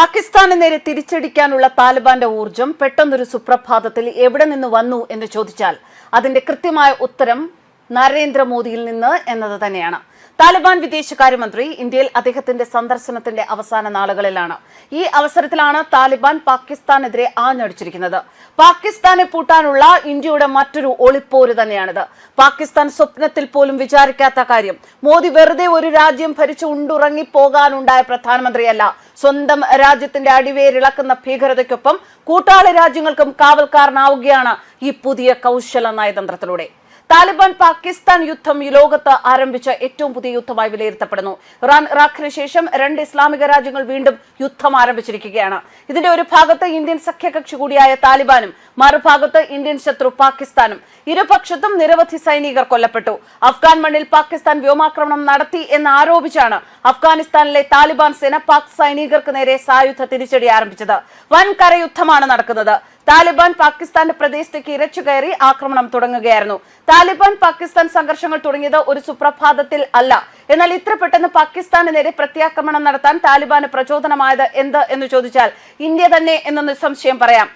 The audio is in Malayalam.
പാകിസ്ഥാന് നേരെ തിരിച്ചടിക്കാനുള്ള താലിബാന്റെ ഊർജം പെട്ടെന്നൊരു സുപ്രഭാതത്തിൽ എവിടെ നിന്ന് വന്നു എന്ന് ചോദിച്ചാൽ അതിന്റെ കൃത്യമായ ഉത്തരം നരേന്ദ്രമോദിയിൽ നിന്ന് എന്നത് തന്നെയാണ്. താലിബാൻ വിദേശകാര്യമന്ത്രി ഇന്ത്യയിൽ അദ്ദേഹത്തിന്റെ സന്ദർശനത്തിന്റെ അവസാന നാളുകളിലാണ്. ഈ അവസരത്തിലാണ് താലിബാൻ പാകിസ്ഥാനെതിരെ ആഞ്ഞടിച്ചിരിക്കുന്നത്. പാകിസ്ഥാനെ പൂട്ടാനുള്ള ഇന്ത്യയുടെ മറ്റൊരു ഒളിപ്പോര് തന്നെയാണിത്. പാകിസ്ഥാൻ സ്വപ്നത്തിൽ പോലും വിചാരിക്കാത്ത കാര്യം മോദി വെറുതെ ഒരു രാജ്യം ഭരിച്ചു ഉണ്ടുറങ്ങി പോകാനുണ്ടായ പ്രധാനമന്ത്രിയല്ല. സ്വന്തം രാജ്യത്തിന്റെ അടിവേരിളക്കുന്ന ഭീകരതയ്ക്കൊപ്പം കൂട്ടാളി രാജ്യങ്ങൾക്കും കാവൽക്കാരനാവുകയാണ് ഈ പുതിയ കൗശല നയതന്ത്രത്തിലൂടെ. താലിബാൻ പാകിസ്ഥാൻ യുദ്ധം ഈ ലോകത്ത് ആരംഭിച്ച ഏറ്റവും പുതിയ യുദ്ധമായി വിലയിരുത്തപ്പെടുന്നു. ഇറാൻ ഇറാഖിന് ശേഷം രണ്ട് ഇസ്ലാമിക രാജ്യങ്ങൾ വീണ്ടും യുദ്ധം ആരംഭിച്ചിരിക്കുകയാണ്. ഇതിന്റെ ഒരു ഭാഗത്ത് ഇന്ത്യൻ സഖ്യകക്ഷി കൂടിയായ താലിബാനും മറുഭാഗത്ത് ഇന്ത്യൻ ശത്രു പാകിസ്ഥാനും ഇരുപക്ഷത്തും നിരവധി സൈനികർ കൊല്ലപ്പെട്ടു. അഫ്ഗാൻ മണ്ണിൽ പാകിസ്ഥാൻ വ്യോമാക്രമണം നടത്തി എന്ന് ആരോപിച്ചാണ് അഫ്ഗാനിസ്ഥാനിലെ താലിബാൻ സേന പാക് സൈനികർക്ക് നേരെ സായുധ തിരിച്ചടി ആരംഭിച്ചത്. വൻ കരയുദ്ധമാണ് നടക്കുന്നത്. താലിബാൻ പാകിസ്ഥാന്റെ പ്രദേശത്തേക്ക് ഇരച്ചു കയറി ആക്രമണം തുടങ്ങുകയായിരുന്നു. താലിബാൻ പാകിസ്ഥാൻ സംഘർഷങ്ങൾ തുടങ്ങിയത് ഒരു സുപ്രഭാതത്തിൽ അല്ല. എന്നാൽ ഇത്ര പെട്ടെന്ന് പാകിസ്ഥാന് നേരെ പ്രത്യാക്രമണം നടത്താൻ താലിബാന് പ്രചോദനമായത് എന്ത് എന്ന് ചോദിച്ചാൽ ഇന്ത്യ തന്നെ എന്ന് നിസ്സംശയം പറയാം.